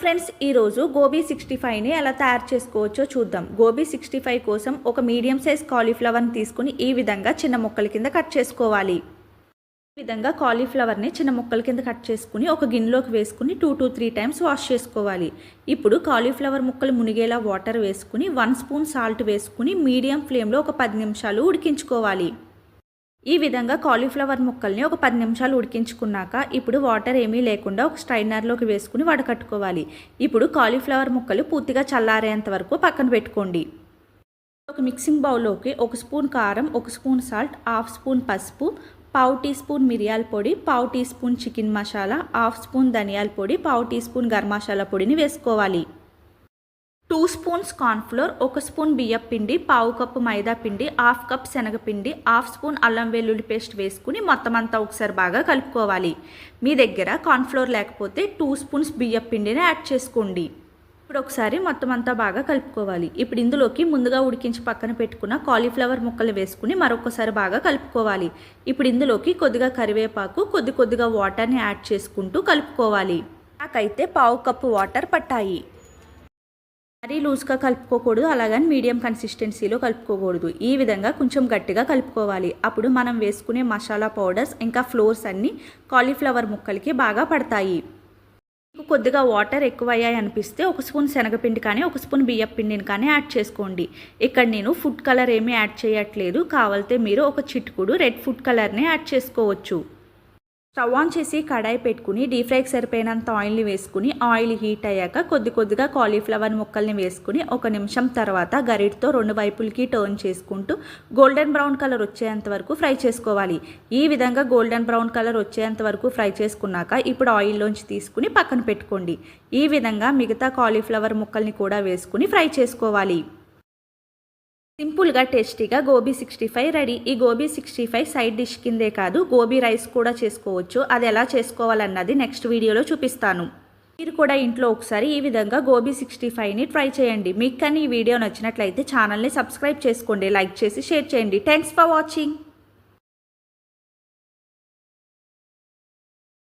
Friends ఈరోజు gobi sixty ఫైవ్ని ఎలా తయారు చేసుకోవచ్చో చూద్దాం. గోబీ సిక్స్టీ ఫైవ్ కోసం ఒక మీడియం సైజ్ కాలీఫ్లవర్ని తీసుకుని ఈ విధంగా చిన్న ముక్కల కింద కట్ చేసుకోవాలి. ఈ విధంగా కాలీఫ్లవర్ని చిన్న ముక్కల కింద కట్ చేసుకుని ఒక గిన్నెలోకి వేసుకుని two to three times wash చేసుకోవాలి. ఇప్పుడు కాలీఫ్లవర్ ముక్కలు మునిగేలా వాటర్ వేసుకుని వన్ స్పూన్ సాల్ట్ వేసుకుని మీడియం ఫ్లేమ్లో ఒక పది నిమిషాలు ఉడికించుకోవాలి. ఈ విధంగా కాలీఫ్లవర్ ముక్కల్ని ఒక పది నిమిషాలు ఉడికించుకున్నాక ఇప్పుడు వాటర్ ఏమీ లేకుండా ఒక స్ట్రైనర్లోకి వేసుకుని వడకట్టుకోవాలి. ఇప్పుడు కాలీఫ్లవర్ ముక్కలు పూర్తిగా చల్లారేంత వరకు పక్కన పెట్టుకోండి. ఒక మిక్సింగ్ బౌల్లోకి ఒక స్పూన్ కారం ఒక స్పూన్ సాల్ట్ హాఫ్ స్పూన్ పసుపు పావు టీ స్పూన్ మిరియాల పొడి పావు teaspoon chicken masala half spoon ధనియాల పొడి పావు టీ స్పూన్ గరం మసాలా పొడిని వేసుకోవాలి. టూ స్పూన్స్ కార్న్ఫ్లోర్ ఒక స్పూన్ బియ్యం పిండి పావు కప్పు మైదా పిండి హాఫ్ కప్ శనగపిండి హాఫ్ స్పూన్ అల్లం వెల్లుల్లి పేస్ట్ వేసుకుని మొత్తం అంతా ఒకసారి బాగా కలుపుకోవాలి. మీ దగ్గర కార్న్ఫ్లోర్ లేకపోతే టూ స్పూన్స్ బియ్యం పిండిని యాడ్ చేసుకోండి. ఇప్పుడు ఒకసారి మొత్తం అంతా బాగా కలుపుకోవాలి. ఇప్పుడు ఇందులోకి ముందుగా ఉడికించి పక్కన పెట్టుకున్న కాలీఫ్లవర్ ముక్కలు వేసుకుని మరొకసారి బాగా కలుపుకోవాలి. ఇప్పుడు ఇందులోకి కొద్దిగా కరివేపాకు కొద్ది కొద్దిగా వాటర్ని యాడ్ చేసుకుంటూ కలుపుకోవాలి. నాకైతే పావు కప్పు వాటర్ పట్టాయి. మరీ లూజ్గా కలుపుకోకూడదు అలాగని మీడియం కన్సిస్టెన్సీలో కలుపుకోకూడదు. ఈ విధంగా కొంచెం గట్టిగా కలుపుకోవాలి. అప్పుడు మనం వేసుకునే మసాలా పౌడర్స్ ఇంకా ఫ్లోర్స్ అన్నీ కాలీఫ్లవర్ ముక్కలకి బాగా పడతాయి. మీకు కొద్దిగా వాటర్ ఎక్కువయ్యాయి అనిపిస్తే ఒక స్పూన్ శనగపిండి కానీ ఒక స్పూన్ బియ్యం పిండిని కానీ యాడ్ చేసుకోండి. ఇక్కడ నేను ఫుడ్ కలర్ ఏమీ యాడ్ చేయట్లేదు. కావాలితే మీరు ఒక చిటుకుడు రెడ్ ఫుడ్ కలర్ని యాడ్ చేసుకోవచ్చు. స్టవ్ ఆన్ చేసి కడాయి పెట్టుకుని డీప్ ఫ్రైకి సరిపోయినంత ఆయిల్ని వేసుకుని ఆయిల్ హీట్ అయ్యాక కొద్ది కొద్దిగా కాలీఫ్లవర్ ముక్కల్ని వేసుకుని ఒక నిమిషం తర్వాత గరిటతో రెండు వైపులకి టర్న్ చేసుకుంటూ గోల్డెన్ బ్రౌన్ కలర్ వచ్చేంత వరకు ఫ్రై చేసుకోవాలి. ఈ విధంగా గోల్డెన్ బ్రౌన్ కలర్ వచ్చేంత వరకు ఫ్రై చేసుకున్నాక ఇప్పుడు ఆయిల్లోంచి తీసుకుని పక్కన పెట్టుకోండి. ఈ విధంగా మిగతా కాలీఫ్లవర్ ముక్కల్ని కూడా వేసుకుని ఫ్రై చేసుకోవాలి. సింపుల్గా టేస్టీగా గోబీ సిక్స్టీ ఫైవ్ రెడీ. ఈ gobi sixty five side dish కిందే కాదు గోబీ రైస్ కూడా చేసుకోవచ్చు. అది ఎలా చేసుకోవాలన్నది నెక్స్ట్ వీడియోలో చూపిస్తాను. మీరు కూడా ఇంట్లో ఒకసారి ఈ విధంగా గోబీ సిక్స్టీ ఫైవ్ని ట్రై చేయండి. మీకు కానీ ఈ వీడియో నచ్చినట్లయితే ఛానల్ని సబ్స్క్రైబ్ చేసుకోండి లైక్ చేసి షేర్ చేయండి. Thanks for watching